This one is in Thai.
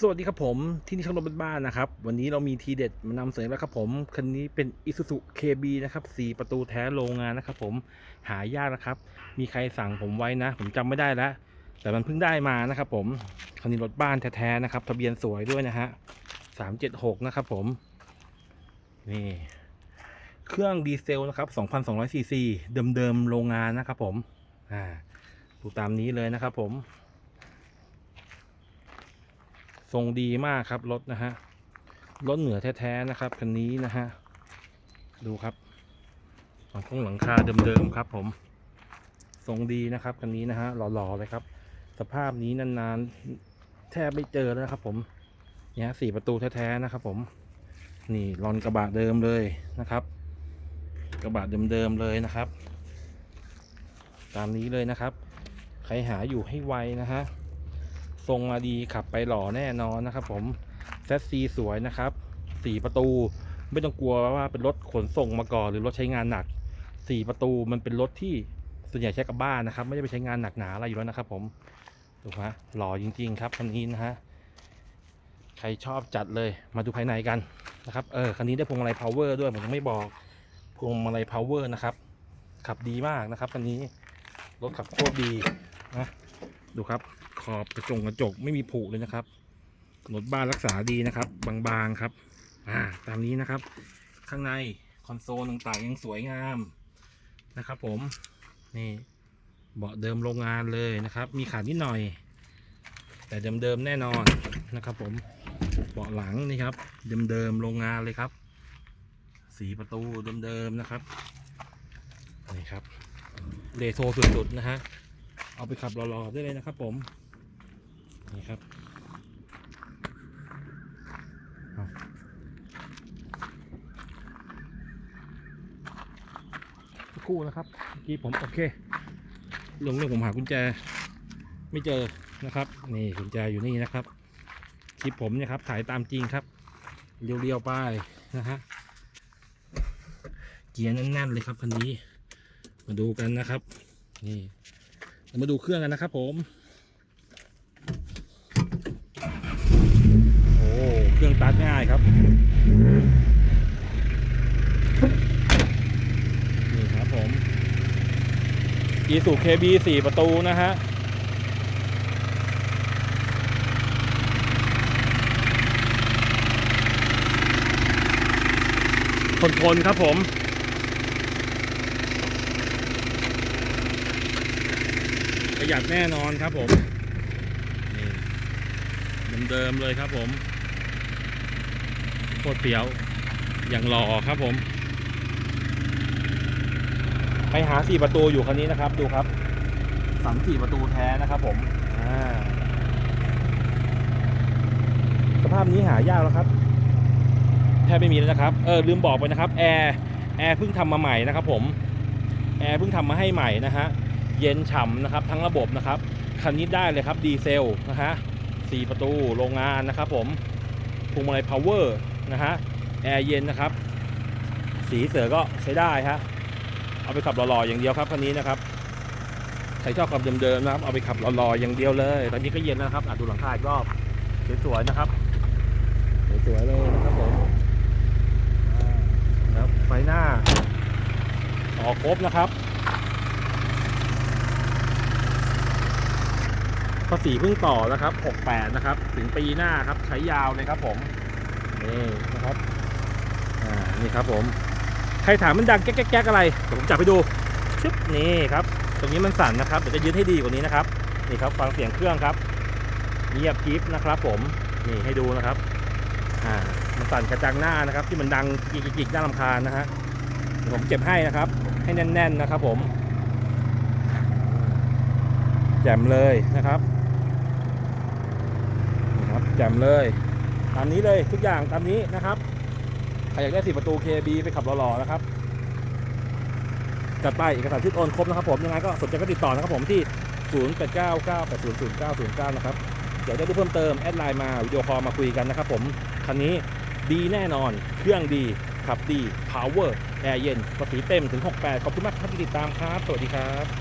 สวัสดีครับผมที่นี่ช่างรถบ้านๆนะครับ วันนี้เรามีทีเด็ดมานำเสนอแล้วครับผมคันนี้เป็น Isuzu KB นะครับ4ประตูแท้โรงงานนะครับผมหายากนะครับ มีใครสั่งผมไว้นะ ผมจำไม่ได้แล้ว แต่มันเพิ่งได้มานะครับผมคันนี้รถบ้านแท้ๆนะครับ ทะเบียนสวยด้วยนะฮะ376นะครับผม นี่ เครื่องดีเซลนะครับ2,200ซีซีเดิมๆโรงงานนะครับผมอ่าดูตามนี้เลยนะครับผม รงดีมากครับรถนะฮะรถเหนือแท้ๆนะครับคันนี้นะฮะดูครับหลังคงหลังคาเดิมๆครับ ผมทรงดีนะครับคันนี้นะฮะหล่อๆเลยครับ สภาพนี้นานๆ แทบไม่เจอแล้วนะครับ ผมเนี่ยสี่ประตูแท้ๆนะครับ ผม นี่รอนกระบะเดิมเลยนะครับ กระบะเดิมๆเลยนะครับ ตามนี้เลยนะครับ ใครหาอยู่ให้ไวนะฮะ ทรงมาดีขับไปหล่อแน่นอนนะครับ ผมแซซีสวยนะครับสี่ประตู ไม่ต้องกลัวว่าเป็นรถขนส่งมาก่อนหรือรถใช้งานหนักสี่ประตูมันเป็นรถที่ส่วนใหญ่ใช้กับบ้านนะครับ ไม่ได้ไปใช้งานหนักหนาอะไรอยู่แล้วนะครับ ผมดูฮะหล่อจริง ๆ ครับคันนี้นะฮะใครชอบจัดเลยมาดูภายในกันนะครับเออคันนี้ได้พวงมาลัย power ด้วยผมยังไม่บอกพวงมาลัย power นะครับ ขับดีมากนะครับคันนี้รถขับโคตรดีนะดูครับ อบกระจงกระจกไม่มีผุเลยนะครับรถบ้านรักษาดีนะครับ บางๆครับ อ่า ตามนี้นะครับ ข้างในคอนโซลต่างๆยังสวยงามนะครับผม นี่เบาะเดิมโรงงานเลยนะครับ มีขาดนิดหน่อย แต่เดิมๆแน่นอนนะครับ ผมเบาะหลังนี่ครับ เดิมๆโรงงานเลยครับ สีประตูเดิมๆนะครับนี่ครับเลโซสุดๆนะฮะเอาไปขับรอๆได้เลยนะครับผม นี่ครับสักครู่นะครับเมื่อกี้ผมโอเคเรื่องเรื่องผมหากุญแจ ไม่เจอนะครับ นี่กุญแจอยู่นี่นะครับคลิปผมเนี่ยครับถ่ายตามจริงครับ เรียวๆไปนะฮะเกียร์แน่นๆเลยครับคันนี้ มาดูกันนะครับ นี่มาดูเครื่องกันนะครับผม โอ้ เครื่องตัดง่ายครับนี่ครับผมอีสู KB 4ประตูนะฮะทนทนครับผมประหยัดแน่นอนครับผม นี่เดิมๆเลยครับผม ตรเปียวอย่างหล่อครับผม ไปหาสี่ประตูอยู่คันนี้นะครับ ดูครับ สันสี่ประตูแท้นะครับผมอ่าสภาพนี้หายากแล้วครับแทบไม่มีแล้วนะครับ เออลืมบอกไปนะครับแอร์แอร์เพิ่งทำมาใหม่นะครับผมแอร์เพิ่งทำมาให้ใหม่นะฮะเย็นฉ่ำนะครับ ทั้งระบบนะครับคันนี้ได้เลยครับดีเซลนะฮะสี่ประตูโรงงานนะครับผมพวงมาลัยพาวเวอร์ นะฮะแอร์เย็นนะครับ สีเสือก็ใช้ได้ฮะเอาไปขับหล่อๆอย่างเดียวครับคันนี้นะครับใครชอบขับเดิมๆนะครับเอาไปขับหล่อๆอย่างเดียวเลย ตอนนี้ก็เย็นแล้วนะครับอะดูหลังคาอีกรอบสวยๆนะครับสวยๆเลยนะครับผมแล้วไฟหน้าออกครบนะครับภาษีเพิ่งต่อนะครับ 68 นะครับ ถึงปีหน้าครับ ใช้ยาวเลยครับผม นี่นะครับอ่านี่ครับผมใครถามมันดังแก๊กแก๊กอะไรเดี๋ยวผมจับไปดูชึบนี่ครับ ตรงนี้มันสั่นนะครับเดี๋ยวจะยืดให้ดีกว่านี้นะครับนี่ครับฟังเสียงเครื่องครับเงียบกริฟนะครับผมนี่ให้ดูนะครับอ่ามันสั่นกระจังหน้านะครับ ที่มันดังกิกๆๆน่ารำคาญนะฮะเดี๋ยวผมเก็บให้นะครับ ให้แน่น ๆนะครับ ผมแจ่มเลยนะครับนี่ครับแจ่มเลย ตามนี้เลยทุกอย่างตามนี้นะครับใครอยากได้สีประตู KB ไปขับหล่อๆนะครับจัดไปเอกสารที่โอนครบนะครับผมยังไงก็สนใจก็ติดต่อนะครับผมที่ 0899800909 นะครับเดี๋ยวได้ดูเพิ่มเติมแอดไลน์มาวิดีโอคอลมาคุยกันนะครับผมคันนี้ดีแน่นอนเครื่องดีขับดี power แอร์เย็นภาษีเต็มถึง 68 ขอบคุณมากครับที่ติดตามครับ สวัสดีครับ